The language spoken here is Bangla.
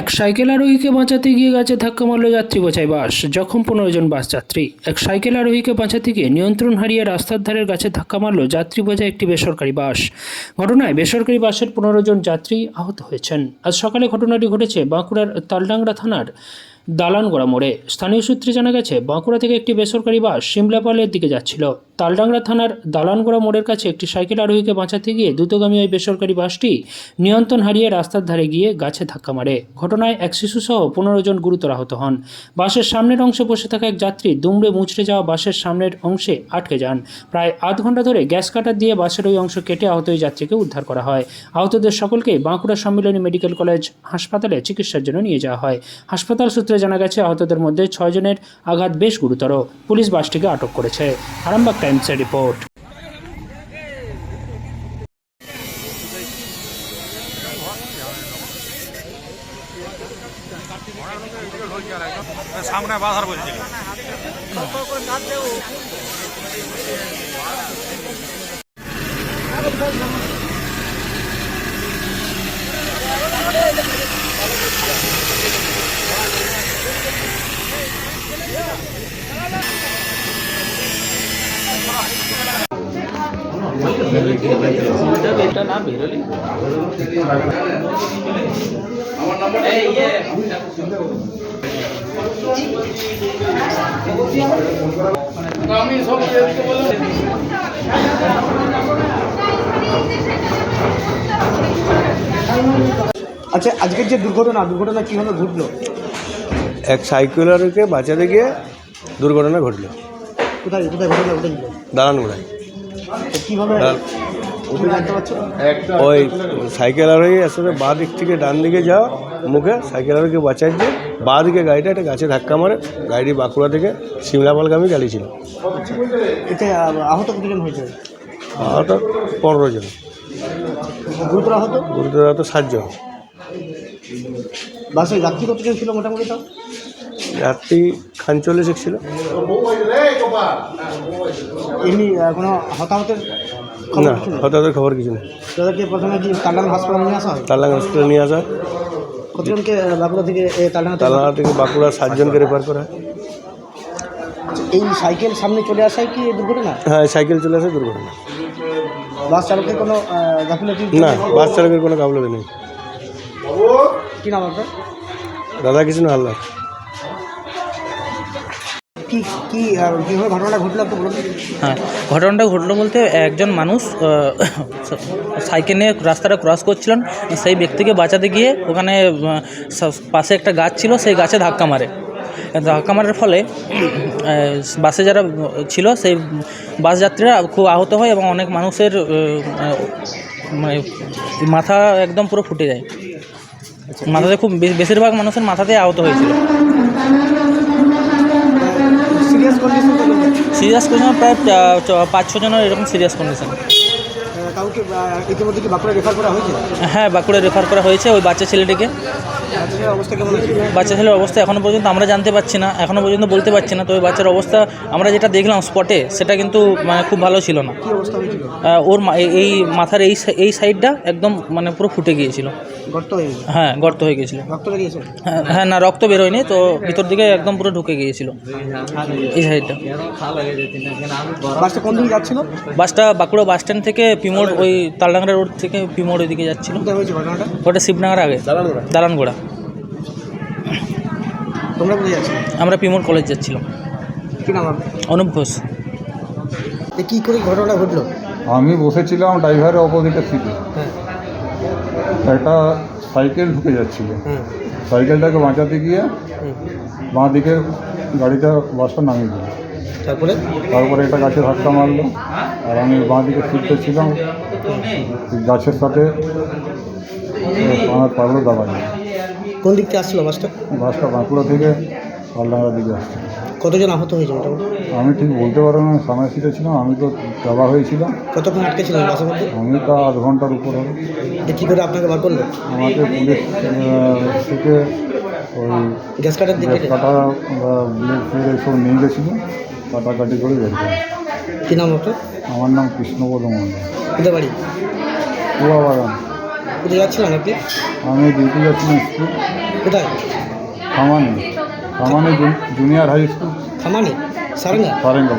এক সাইকেল আরোহীকে বাঁচাতে গিয়ে গাছে ধাক্কা মারল যাত্রী বোঝাই বাস। জখম পনেরো জন বাস যাত্রী। এক সাইকেল আরোহীকে বাঁচাতে গিয়ে নিয়ন্ত্রণ হারিয়ে রাস্তার ধারের গাছে ধাক্কা মারল যাত্রী বোঝায় একটি বেসরকারি বাস। ঘটনায় বেসরকারি বাসের পনেরো জন যাত্রী আহত হয়েছেন। আজ সকালে ঘটনাটি ঘটেছে বাঁকুড়ার তালডাংরা থানার দালানগোড়া মোড়ে। স্থানীয় সূত্রে জানা গেছে, বাঁকুড়া থেকে একটি বেসরকারি বাস সিমলাপালের দিকে যাচ্ছিল। তালডাংরা থানার দালানগোড়া মোড়ের কাছে একটি সাইকেল আরোহীকে বাঁচাতে গিয়ে দ্রুতগামী ওই বেসরকারি বাসটি নিয়ন্ত্রণ হারিয়ে রাস্তার ধারে গিয়ে গাছে ধাক্কা মারে। ঘটনায় এক শিশুসহ পনেরো জন গুরুতর আহত হন। বাসের সামনের অংশে বসে থাকা এক যাত্রী দুমড়ে মুচড়ে যাওয়া বাসের সামনের অংশে আটকে যান। প্রায় আধ ঘণ্টা ধরে গ্যাস কাটার দিয়ে বাসের ওই অংশ কেটে আহত ওই যাত্রীকে উদ্ধার করা হয়। আহতদের সকলকে বাঁকুড়া সম্মিলনী মেডিকেল কলেজ হাসপাতালে চিকিৎসার জন্য নিয়ে যাওয়া হয়। হাসপাতাল সূত্রে জানা গেছে, আহতদের মধ্যে ছয়জনের আঘাত বেশ গুরুতর। পুলিশ বাসটিকে আটক করেছে। আরামবাগ টাইমসের রিপোর্ট। সামনে বাধার বলছিল আচ্ছা আজকের যে দুর্ঘটনা দুর্ঘটনা কীভাবে ঘটলো? এক সাইকেলারকে বাঁচাতে গিয়ে দুর্ঘটনা ঘটলো। কোথায় কোথায় ঘটনা তো দাঁড়ান। ওই সাইকেল আরোহী আসলে বাঁ দিক থেকে ডান দিকে যাওয়া মুখে সাইকেল আরোহীকে বাঁচাচ্ছে বাঁ দিকে গাড়িটা একটা গাছে ধাক্কা মারে গাড়ি বাঁকুড়া থেকে সিমলাপালগামী গাড়ি ছিল এতে আহত কতজন হয়েছে? আর পনেরো জন। গুরুতর আহত? গুরুতর তো সাতজন। বাসে যাত্রী কতজন ছিল মোটামুটি তাও? রাত্রি খান চল্লিশ ছিল। এমনি কোনো হতাহতের না? হতাহতের খবর কিছু নেই। তাদেরকে প্রথমে কি তালডাঙ্গা হাসপাতালে নিয়ে আসা হয়? তালাং হসপিটালে নিয়ে আসা কতজনকে বাঁকুড়া থেকে থেকে- তালাঙ্গা থেকে বাঁকুড়া সাতজনকে রেফার করা হয়। এই সাইকেল সামনে চলে আসায় কি দুর্ঘটনা? হ্যাঁ সাইকেল চলে আসে দুর্ঘটনা। বাস চালকের কোনো গাফিলতি না বাস চালকের কোনো গাফলতি নেই। কি নাম আপনার? রাধাকৃষ্ণ হালদার কি ঘটনাটা ঘটলো হ্যাঁ ঘটনাটা ঘটলো বলতে একজন মানুষ সাইকেল নিয়ে রাস্তাটা ক্রস করছিলেন। সেই ব্যক্তিকে বাঁচাতে গিয়ে ওখানে পাশে একটা গাছ ছিল, সেই গাছে ধাক্কা মারে। ধাক্কা মারার ফলে বাসে যারা ছিল, সেই বাস যাত্রীরা খুব আহত হয় এবং অনেক মানুষের মানে মাথা একদম পুরো ফুটে যায়। মাথাতে খুব বেশিরভাগ মানুষের মাথাতে আহত হয়েছিল। সিরিয়াস কন্ডিশন সিরিয়াস কন্ডিশন প্রায় পাঁচ ছজনের এরকম সিরিয়াস কন্ডিশন কাউকে ইতিমধ্যে কি বাঁকুড়া রেফার করা হয়েছে? হ্যাঁ বাঁকুড়া রেফার করা হয়েছে ওই বাচ্চা ছেলেটিকে। বাচ্চা ছেলের অবস্থা এখনও পর্যন্ত আমরা জানতে পারছি না এখনও পর্যন্ত বলতে পারছি না। তো ওই বাচ্চার অবস্থা আমরা যেটা দেখলাম স্পটে সেটা কিন্তু মানে খুব ভালো ছিল না। কি অবস্থা হয়েছিল? আহ, ওর মা- এই- মাথার এই এই সাইডটা একদম মানে পুরো ফুটে গিয়েছিল। গর্ত হয়ে হ্যাঁ গর্ত হয়ে গিয়েছিল। হ্যাঁ হ্যাঁ না রক্ত বেরোয়নি তো ভিতর দিকে একদম পুরো ঢুকে গিয়েছিল। এই সাইডটা বাসটা কোন দিকে যাচ্ছিল? বাসটা বাঁকুড়া বাস স্ট্যান্ড থেকে পিমোড় ওই তালডাংরা রোড থেকে পিমোড় ওইদিকে যাচ্ছিল। ওটা শিবনগর আগে। দালানগোড়া। তোমরা কোথায় যাচ্ছিলে? আমরা পিমোড় কলেজ যাচ্ছিলাম। কি নাম আপনার? অনুপ ঘোষ। এ কি করে ঘটনা ঘটলো? আমি বসেছিলাম ড্রাইভারের অপোজিটের সিটে। হ্যাঁ। একটা সাইকেল ঢুকে যাচ্ছিল। হ্যাঁ সাইকেলটাকে বাঁচাতে গিয়ে হুম। বাঁ দিকে গাড়িটা বাসটা নামিয়ে দিল। তারপরে? তারপরে একটা গাছে ধাক্কা মারলো। আর আমি বাঁ দিকে সিটটা ছিলাম। গাছের সাথে আমার পাগলো দাবা যায় কোন দিক থেকে আসছিল বাসটা? বাসটা বাঁকুড়া থেকে পালডাঙ্গার দিকে আসছে। কতজন আহত হয়েছে মোটামুটি? আমি ঠিক বলতে পারব না সামনের সিটে ছিলাম আমি তো দাবা হয়েছিলাম। কতক্ষণ আটকে ছিলেন বাসের মধ্যে? আমি তা আধ ঘণ্টার উপর হবে। কী করে আপনাকে বার করল? আমাকে পুলিশ থেকে ওই গ্যাস কাটার দিকে গ্যাস কাটা বা ব্লেড ফ্লেড এসব নিয়ে গেছিল কাটাকাটি করে বের করে কী নাম আপনার? আমার নাম কৃষ্ণপদ মন্ডল কোথায় বাড়ি? কুয়া বাগান কোথায় যাচ্ছিলেন আপনি? আমি ডিউটি যাচ্ছিলাম স্কুল। কোথায়? Khamani. Khamani junior high school. Khamani? Sarenga? Sarenga.